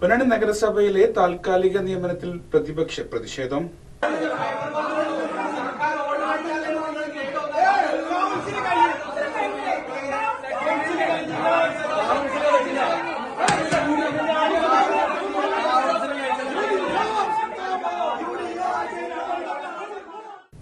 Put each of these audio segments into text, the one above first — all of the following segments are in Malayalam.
പൊന്നാനി നഗരസഭയിലെ താൽക്കാലിക നിയമനത്തിൽ പ്രതിപക്ഷ പ്രതിഷേധം.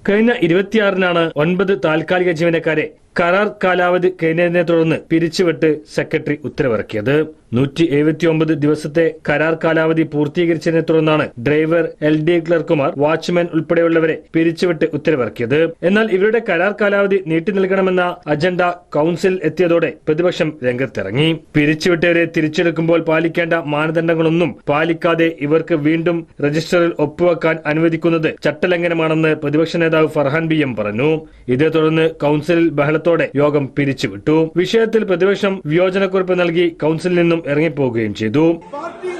കഴിഞ്ഞ ഇരുപത്തിയാറിനാണ് ഒൻപത് താൽക്കാലിക ജീവനക്കാരെ കരാർ കാലാവധി കഴിഞ്ഞതിനെ തുടർന്ന് പിരിച്ചുവിട്ട് സെക്രട്ടറി ഉത്തരവിറക്കിയത്. നൂറ്റി എഴുപത്തിയൊമ്പത് ദിവസത്തെ കരാർ കാലാവധി പൂർത്തീകരിച്ചതിനെ തുടർന്നാണ് ഡ്രൈവർ എൽ ഡി ക്ലർക്കുമാർ വാച്ച്മാൻ ഉൾപ്പെടെയുള്ളവരെ പിരിച്ചുവിട്ട് ഉത്തരവിറക്കിയത്. എന്നാൽ ഇവരുടെ കരാർ കാലാവധി നീട്ടി നൽകണമെന്ന അജണ്ട കൌൺസിൽ എത്തിയതോടെ പ്രതിപക്ഷം രംഗത്തിറങ്ങി. പിരിച്ചുവിട്ടവരെ തിരിച്ചെടുക്കുമ്പോൾ പാലിക്കേണ്ട മാനദണ്ഡങ്ങളൊന്നും പാലിക്കാതെ ഇവർക്ക് വീണ്ടും രജിസ്റ്ററിൽ ഒപ്പുവെക്കാൻ അനുവദിക്കുന്നത് ചട്ടലംഘനമാണെന്ന് പ്രതിപക്ഷ നേതാവ് ഫർഹാൻ ബി എം പറഞ്ഞു. ഇതേ തുടർന്ന് കൌൺസിലിൽ ബഹളത്തോടെ യോഗം പിരിച്ചുവിട്ടു. വിഷയത്തിൽ പ്രതിപക്ഷം വിയോജനക്കുറിപ്പ് നൽകി കൌൺസിലിൽ നിന്നും ഇറങ്ങിപ്പോവുകയും ചെയ്തു. പാർട്ടി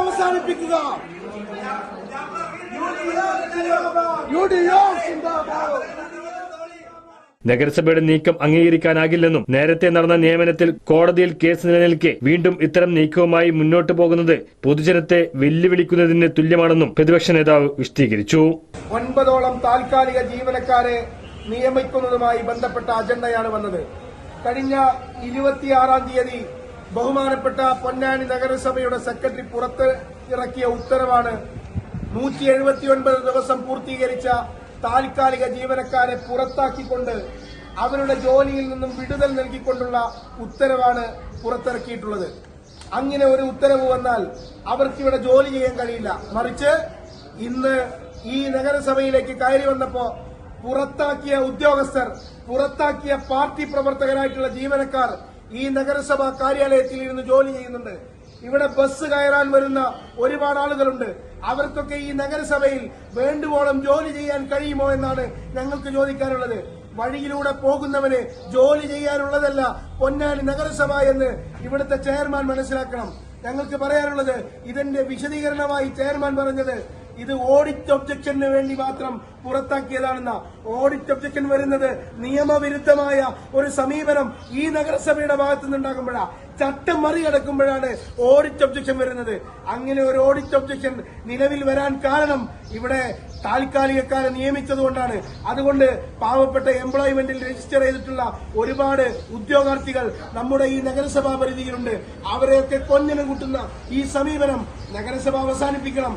അവസാനിപ്പിക്കുക. നഗരസഭയുടെ നീക്കം അംഗീകരിക്കാനാകില്ലെന്നും നേരത്തെ നടന്ന നിയമനത്തിൽ കോടതിയിൽ കേസ് നിലനിൽക്കെ വീണ്ടും ഇത്തരം നീക്കവുമായി മുന്നോട്ടു പോകുന്നത് പൊതുജനത്തെ വെല്ലുവിളിക്കുന്നതിന് തുല്യമാണെന്നും പ്രതിപക്ഷ നേതാവ് വിശദീകരിച്ചു. ഒൻപതോളം താൽക്കാലിക ജീവനക്കാരെ നിയമിക്കുന്നതുമായി ബന്ധപ്പെട്ട അജണ്ടയാണ് വന്നത്. കഴിഞ്ഞ ഇരുപത്തിയാറാം തീയതി ബഹുമാനപ്പെട്ട പൊന്നാനി നഗരസഭയുടെ സെക്രട്ടറി പുറത്ത് ഇറക്കിയ ഉത്തരവാണ് നൂറ്റി ദിവസം പൂർത്തീകരിച്ച താൽക്കാലിക ജീവനക്കാരെ പുറത്താക്കിക്കൊണ്ട് അവരുടെ ജോലിയിൽ നിന്നും വിടുതൽ നൽകിക്കൊണ്ടുള്ള ഉത്തരവാണ് പുറത്തിറക്കിയിട്ടുള്ളത്. അങ്ങനെ ഒരു ഉത്തരവ് വന്നാൽ അവർക്കിവിടെ ജോലി ചെയ്യാൻ കഴിയില്ല. മറിച്ച് ഇന്ന് ഈ നഗരസഭയിലേക്ക് കയറി വന്നപ്പോ പുറത്താക്കിയ ഉദ്യോഗസ്ഥർ പുറത്താക്കിയ പാർട്ടി പ്രവർത്തകരായിട്ടുള്ള ജീവനക്കാർ ഈ നഗരസഭാ കാര്യാലയത്തിൽ ഇരുന്ന് ജോലി ചെയ്യുന്നുണ്ട്. ഇവിടെ ബസ് കയറാൻ വരുന്ന ഒരുപാട് ആളുകളുണ്ട്. അവർക്കൊക്കെ ഈ നഗരസഭയിൽ വേണ്ടുവോളം ജോലി ചെയ്യാൻ കഴിയുമോ എന്നാണ് ഞങ്ങൾക്ക് ചോദിക്കാനുള്ളത്. വഴിയിലൂടെ പോകുന്നവന് ജോലി ചെയ്യാനുള്ളതല്ല പൊന്നാനി നഗരസഭ എന്ന് ഇവിടുത്തെ ചെയർമാൻ മനസ്സിലാക്കണം. ഞങ്ങൾക്ക് പറയാനുള്ളത് ഇതിന്റെ വിശദീകരണമായി ചെയർമാൻ പറഞ്ഞത് ഇത് ഓഡിറ്റ് ഒബ്ജക്ഷന് വേണ്ടി മാത്രം പുറത്താക്കിയതാണെന്ന. ഓഡിറ്റ് ഒബ്ജക്ഷൻ വരുന്നത് നിയമവിരുദ്ധമായ ഒരു സമീപനം ഈ നഗരസഭയുടെ ഭാഗത്തു നിന്നുണ്ടാകുമ്പോഴാണ് ചട്ടം മറികടക്കുമ്പോഴാണ് ഓഡിറ്റ് ഒബ്ജക്ഷൻ വരുന്നത്. അങ്ങനെ ഒരു ഓഡിറ്റ് ഒബ്ജക്ഷൻ നിലവിൽ വരാൻ കാരണം ഇവിടെ താൽക്കാലികക്കാരെ നിയമിച്ചതുകൊണ്ടാണ്. അതുകൊണ്ട് പാവപ്പെട്ട എംപ്ലോയ്മെന്റിൽ രജിസ്റ്റർ ചെയ്തിട്ടുള്ള ഒരുപാട് ഉദ്യോഗാർത്ഥികൾ നമ്മുടെ ഈ നഗരസഭാ പരിധിയിലുണ്ട്. അവരെയൊക്കെ കൊഞ്ഞനം കൂട്ടുന്ന ഈ സമീപനം നഗരസഭ അവസാനിപ്പിക്കണം.